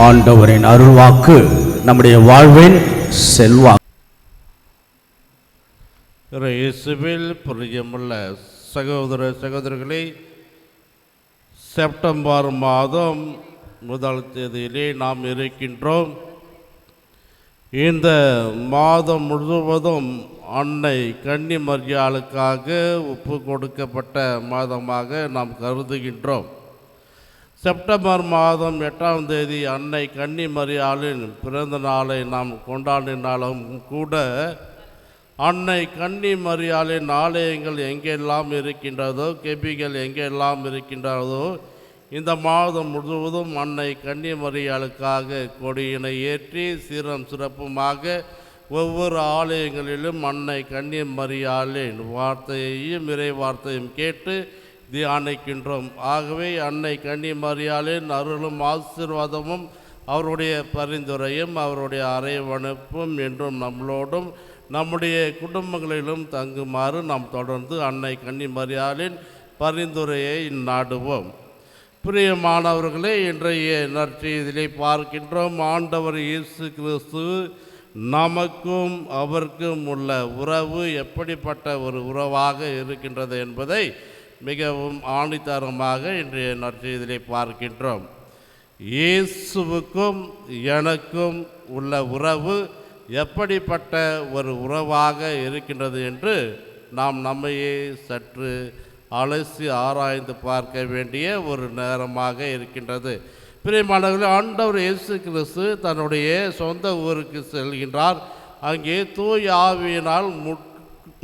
ஆண்டவரின் அருள்வாக்கு நம்முடைய வாழ்வின் செல்வா இயேசுவில் பிரியமுள்ள சகோதர சகோதரர்களே செப்டம்பர் மாதம் முதல் தேதியிலே நாம் இருக்கின்றோம். இந்த மாதம் முழுவதும் அன்னை கன்னிமரியாளுக்காக ஒப்பு கொடுக்கப்பட்ட மாதமாக நாம் கருதுகின்றோம். செப்டம்பர் மாதம் எட்டாம் தேதி அன்னை கன்னிமரியாளின் பிறந்த நாளை நாம் கொண்டாடினாலும் கூட அன்னை கன்னிமரியாளின் ஆலயங்கள் எங்கெல்லாம் இருக்கின்றதோ கெபிகள் எங்கெல்லாம் இருக்கின்றதோ இந்த மாதம் முழுவதும் அன்னை கன்னிமரியாளுக்காக கொடியினை ஏற்றி சீரம் சிறப்புமாக ஒவ்வொரு ஆலயங்களிலும் அன்னை கன்னிமரியாளின் வார்த்தையையும் இறை வார்த்தையும் கேட்டு தியானிக்கின்றோம் ஆகவே அன்னை கன்னிமரியாளின் அருளும் ஆசீர்வாதமும் அவருடைய பரிந்துரையும் அவருடைய அறைவனுப்பும் என்றும் நம்மளோடும் நம்முடைய குடும்பங்களிலும் தங்குமாறு நாம் தொடர்ந்து அன்னை கன்னிமரியாளின் பரிந்துரையை நாடுவோம் பிரியமானவர்களே இன்றைய நற்செய்தியிலே பார்க்கின்றோம். ஆண்டவர் இயேசு கிறிஸ்து நமக்கும் அவருக்கும் உள்ள உறவு எப்படிப்பட்ட ஒரு உறவாக இருக்கின்றது என்பதை மிகவும் ஆணித்தரமாக இன்றைய நற்செய்தியிலே பார்க்கின்றோம். இயேசுவுக்கும் எனக்கும் உள்ள உறவு எப்படிப்பட்ட ஒரு உறவாக இருக்கின்றது என்று நாம் நம்மையே சற்று அலசி ஆராய்ந்து பார்க்க வேண்டிய ஒரு நேரமாக இருக்கின்றது. பிரியமானவர்களே ஆண்டவர் இயேசு கிறிஸ்து தன்னுடைய சொந்த ஊருக்கு செல்கின்றார். அங்கே தூய் ஆவியினால் முட்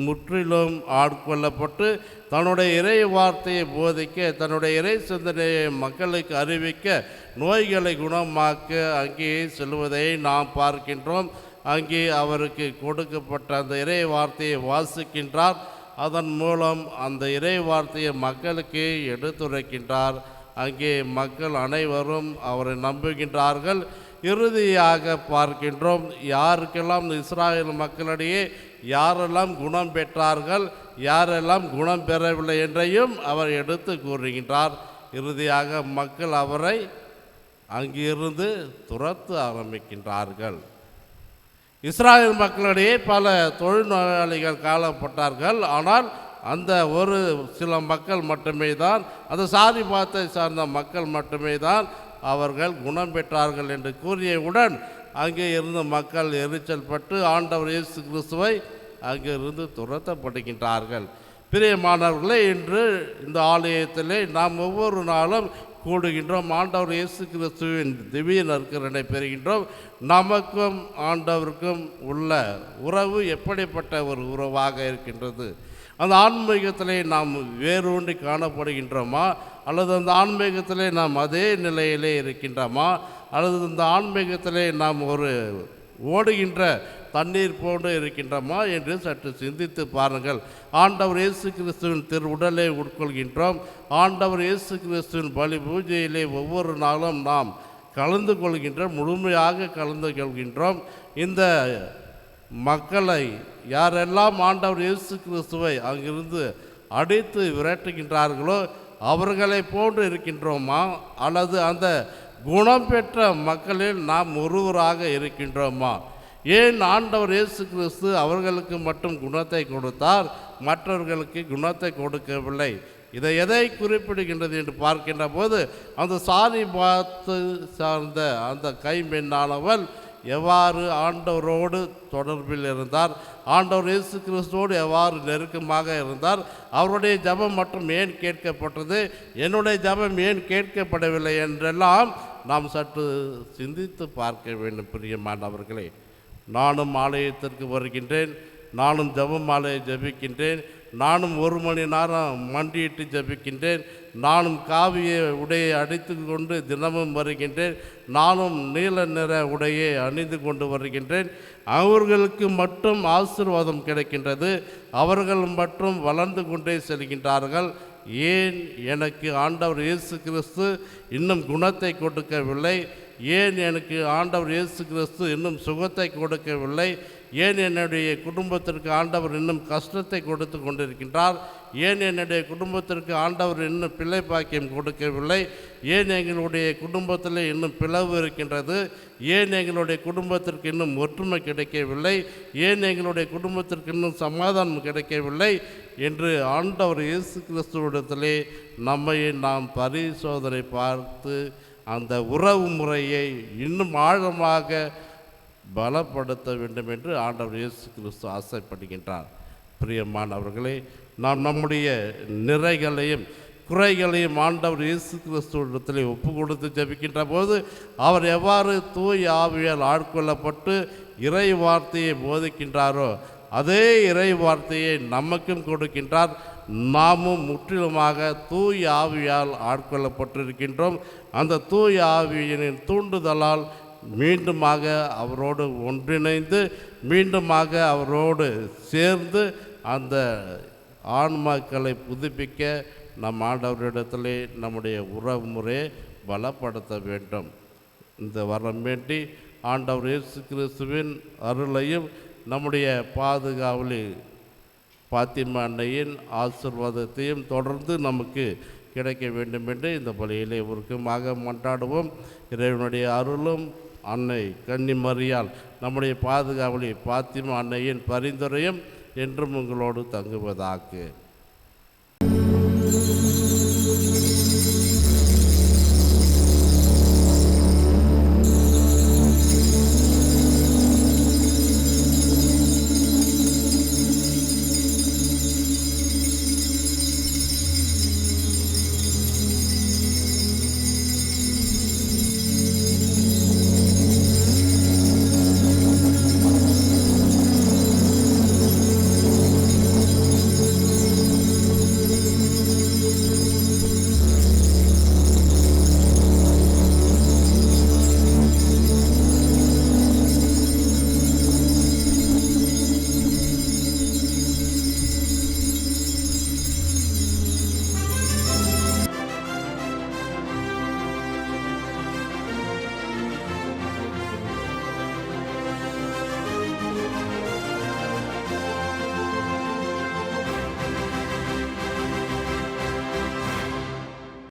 முற்றிலும் ஆட்கொள்ளப்பட்டு தன்னுடைய இறை வார்த்தையை போதிக்க தன்னுடைய இறை சிந்தனையை மக்களுக்கு அறிவிக்க நோய்களை குணமாக்க அங்கே செல்வதை நாம் பார்க்கின்றோம். அங்கே அவருக்கு கொடுக்கப்பட்ட அந்த இறை வார்த்தையை வாசிக்கின்றார். அதன் மூலம் அந்த இறை வார்த்தையை மக்களுக்கு எடுத்துரைக்கின்றார். அங்கே மக்கள் அனைவரும் அவரை நம்புகின்றார்கள். இறுதியாக பார்க்கின்றோம் யாருக்கெல்லாம் இஸ்ராயல் மக்களிடையே யாரெல்லாம் குணம் பெற்றார்கள் யாரெல்லாம் குணம் பெறவில்லை என்றையும் அவர் எடுத்து கூறுகின்றார். இறுதியாக மக்கள் அவரை அங்கிருந்து துரத்து ஆரம்பிக்கின்றார்கள். இஸ்ராயல் மக்களிடையே பல தொழில்நோயாளிகள் காலப்பட்டார்கள் ஆனால் அந்த ஒரு சில மக்கள் மட்டுமே தான் அந்த சாதி பாத்தை சார்ந்த மக்கள் மட்டுமே தான் அவர்கள் குணம் பெற்றார்கள் என்று கூறியவுடன் அங்கே இருந்து மக்கள் எரிச்சல் பட்டு ஆண்டவர் இயேசு கிறிஸ்துவை அங்கிருந்து துரத்தப்படுகின்றார்கள். பிரியமானவர்களே இன்று இந்த ஆலயத்திலே நாம் ஒவ்வொரு நாளும் கூடுகின்றோம். ஆண்டவர் இயேசு கிறிஸ்துவின் திவ்ய நற்கரனை பெறுகின்றோம். நமக்கும் ஆண்டவருக்கும் உள்ள உறவு எப்படிப்பட்ட ஒரு உறவாக இருக்கின்றது? அந்த ஆன்மீகத்திலே நாம் வேரூன்றி காணப்படுகின்றோமா? அல்லது அந்த ஆன்மீகத்திலே நாம் அதே நிலையிலே இருக்கின்றோமா? அல்லது அந்த ஆன்மீகத்திலே நாம் ஒரு ஓடுகின்ற தண்ணீர் போன்று இருக்கின்றோமா என்று சற்று சிந்தித்து பாருங்கள். ஆண்டவர் இயேசு கிறிஸ்துவின் திரு உடலை உட்கொள்கின்றோம். ஆண்டவர் இயேசு கிறிஸ்துவின் பலி பூஜையிலே ஒவ்வொரு நாளும் நாம் கலந்து கொள்கின்றோம். முழுமையாக கலந்து கொள்கின்றோம். இந்த மக்களை யாரெல்லாம் ஆண்டவர் இயேசு கிறிஸ்துவை அங்கிருந்து அடித்து விரட்டுகின்றார்களோ அவர்களை போன்று இருக்கின்றோமா? அல்லது அந்த குணம் பெற்ற மக்களில் நாம் ஒருவராக இருக்கின்றோமா? ஏன் ஆண்டவர் இயேசு கிறிஸ்து அவர்களுக்கு மட்டும் குணத்தை கொடுத்தார் மற்றவர்களுக்கு குணத்தை கொடுக்கவில்லை? இதை எதை குறிப்பிடுகின்றது என்று பார்க்கின்ற போது அந்த சாதி பார்த்து சார்ந்த அந்த கைம்பெண்ணானவள் எவ்வாறு ஆண்டவரோடு தொடர்பில் இருந்தார் ஆண்டவர் இயேசு கிறிஸ்துவோடு எவ்வாறு நெருக்கமாக இருந்தார் அவருடைய ஜெபம் மட்டும் ஏன் கேட்கப்பட்டது என்னுடைய ஜெபம் ஏன் கேட்கப்படவில்லை என்றெல்லாம் நாம் சற்று சிந்தித்து பார்க்க வேண்டும் பிரியமானவர்களே. நானும் ஆலயத்திற்கு வருகின்றேன் நானும் ஜபம் ஆலயம் ஜெபிக்கின்றேன் நானும் ஒரு மணி நேரம் மண்டியிட்டு ஜெபிக்கின்றேன். நானும் காவிய உடையை அடித்து கொண்டு தினமும் வருகின்றேன். நானும் நீல நிற உடையை அணிந்து கொண்டு வருகின்றேன். அவர்களுக்கு மட்டும் ஆசீர்வாதம் கிடைக்கின்றது. அவர்கள் மட்டும் வளர்ந்து கொண்டே செல்கின்றார்கள். ஏன் எனக்கு ஆண்டவர் இயேசு கிறிஸ்து இன்னும் குணத்தை கொடுக்கவில்லை? ஏன் எனக்கு ஆண்டவர் இயேசு கிறிஸ்து இன்னும் சுகத்தை கொடுக்கவில்லை? ஏன் என்னுடைய குடும்பத்திற்கு ஆண்டவர் இன்னும் கஷ்டத்தை கொடுத்து கொண்டிருக்கின்றார்? ஏன் என்னுடைய குடும்பத்திற்கு ஆண்டவர் இன்னும் பிள்ளை பாக்கியம் கொடுக்கவில்லை? ஏன் எங்களுடைய குடும்பத்தில் இன்னும் பிளவு இருக்கின்றது? ஏன் எங்களுடைய குடும்பத்திற்கு இன்னும் ஒற்றுமை கிடைக்கவில்லை? ஏன் எங்களுடைய குடும்பத்திற்கு இன்னும் சமாதானம் கிடைக்கவில்லை? என்று ஆண்டவர் இயேசு கிறிஸ்துவிடத்திலே நம்மை நாம் பரிசோதனை பார்த்து அந்த உறவு முறையை இன்னும் ஆழமாக பலப்படுத்த வேண்டும் என்று ஆண்டவர் இயேசு கிறிஸ்து ஆசைப்படுகின்றார். பிரியமானவர்களே நாம் நம்முடைய நிறைகளையும் குறைகளையும் ஆண்டவர் இயேசு கிறிஸ்துவிடத்திலே ஒப்பு கொடுத்து ஜெபிக்கின்ற போது அவர் எவ்வாறு தூய் ஆவியால் ஆட்கொள்ளப்பட்டு இறை வார்த்தையை போதிக்கின்றாரோ அதே இறை வார்த்தையை நமக்கும் கொடுக்கின்றார். நாமும் முற்றிலுமாக தூய் ஆவியால் ஆட்கொள்ளப்பட்டிருக்கின்றோம். அந்த தூய் ஆவியினின் தூண்டுதலால் மீண்டுமாக அவரோடு ஒன்றிணைந்து மீண்டுமாக அவரோடு சேர்ந்து அந்த ஆன்மாக்களை புதுப்பிக்க நம் ஆண்டவரிடத்திலே நம்முடைய உறவு முறையை பலப்படுத்த வேண்டும். இந்த வரம் வேண்டி ஆண்டவர் இயேசு கிறிஸ்துவின் அருளையும் நம்முடைய பாதுகாவலி பாத்திமா அன்னையின் ஆசிர்வாதத்தையும் தொடர்ந்து நமக்கு கிடைக்க வேண்டும் என்று இந்த பலியிலே உருக்கமாக மன்றாடுவோம். இறைவனுடைய அருளும் அன்னை கன்னிமரியால் நம்முடைய பாதுகாவலி பாத்திமா அன்னையின் பரிந்துரையும் என்றும் உங்களோடு தங்குவதாக்கு